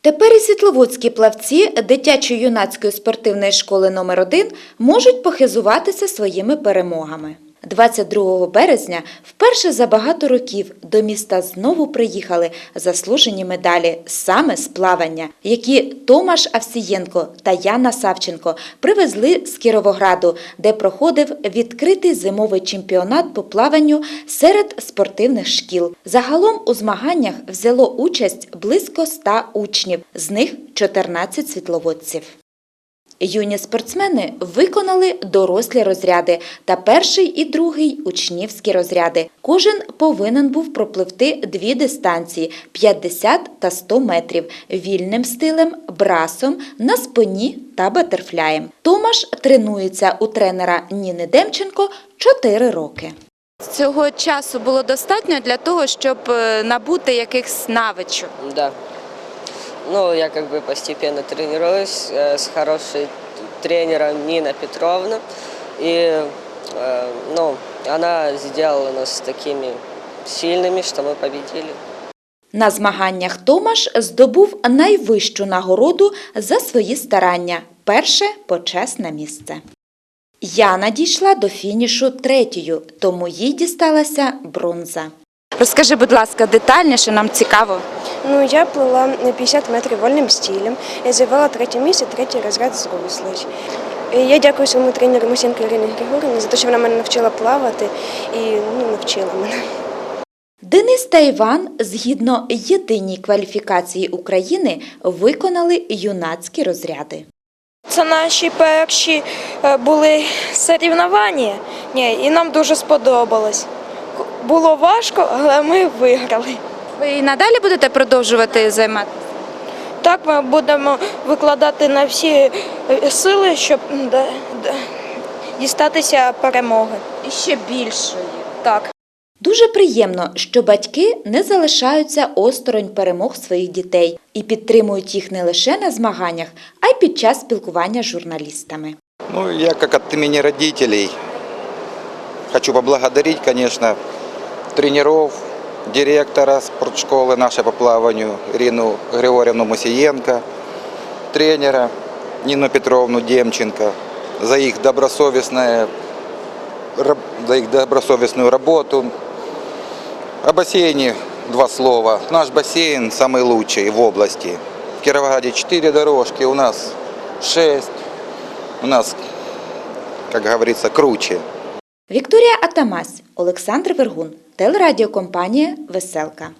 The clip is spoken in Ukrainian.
Тепер і світловодські плавці дитячо-юнацької спортивної школи номер 1 можуть похизуватися своїми перемогами. 22 березня вперше за багато років до міста знову приїхали заслужені медалі саме з плавання, які Томаш Авсієнко та Яна Савченко привезли з Кіровограду, де проходив відкритий зимовий чемпіонат по плаванню серед спортивних шкіл. Загалом у змаганнях взяло участь близько 100 учнів, з них 14 світловодців. Юні спортсмени виконали дорослі розряди та перший і другий учнівські розряди. Кожен повинен був пропливти дві дистанції 50 та 100 метрів вільним стилем, брасом, на спині та батерфляєм. Томаш тренується у тренера Ніни Демченко 4 роки. Цього часу було достатньо для того, щоб е, набути якихось навичок. Да. Ну, я как бы постепенно тренируюсь э, с хорошей тренером Нина Петровна. И, э, ну, она сделала нас такими сильными, что мы победили. На змаганнях Томаш здобув найвищу нагороду за свої старання перше почесне місце. Яна дійшла до фінішу третьою, тому їй дісталася бронза. Розкажи, будь ласка, детальніше, нам цікаво. Ну, я плила на 50 метрів вольним стилем. Я займала третє місце, третій розряд зрослий. Я дякую своєму тренеру Мусенко Ірині Григорівні за те, що вона мене навчила плавати і ну, навчила мене. Денис та Іван, згідно єдиній кваліфікації України, виконали юнацькі розряди. Це наші перші е, були соревнування, Ні, і нам дуже сподобалось. Було важко, але ми виграли. Ви і надалі будете продовжувати займатися? Так ми будемо викладати на всі е, сили, щоб дістатися перемоги. І ще більшої. Так. Дуже приємно, що батьки не залишаються осторонь перемог своїх дітей і підтримують їх не лише на змаганнях, а й під час спілкування з журналістами. Ну, я как от имени родителей хочу поблагодарить, конечно, тренеров, директора спортшколы нашей по плаванию Ирину Григорьевну Мусиенко, тренера Нину Петровну Демченко за их добросовестное за их добросовестную работу. О бассейне два слова. Наш бассейн самый лучший в области. В Кировограде 4 дорожки, у нас 6. У нас, как говорится, круче. Вікторія Атамась, Олександр Вергун, телерадіокомпанія Веселка.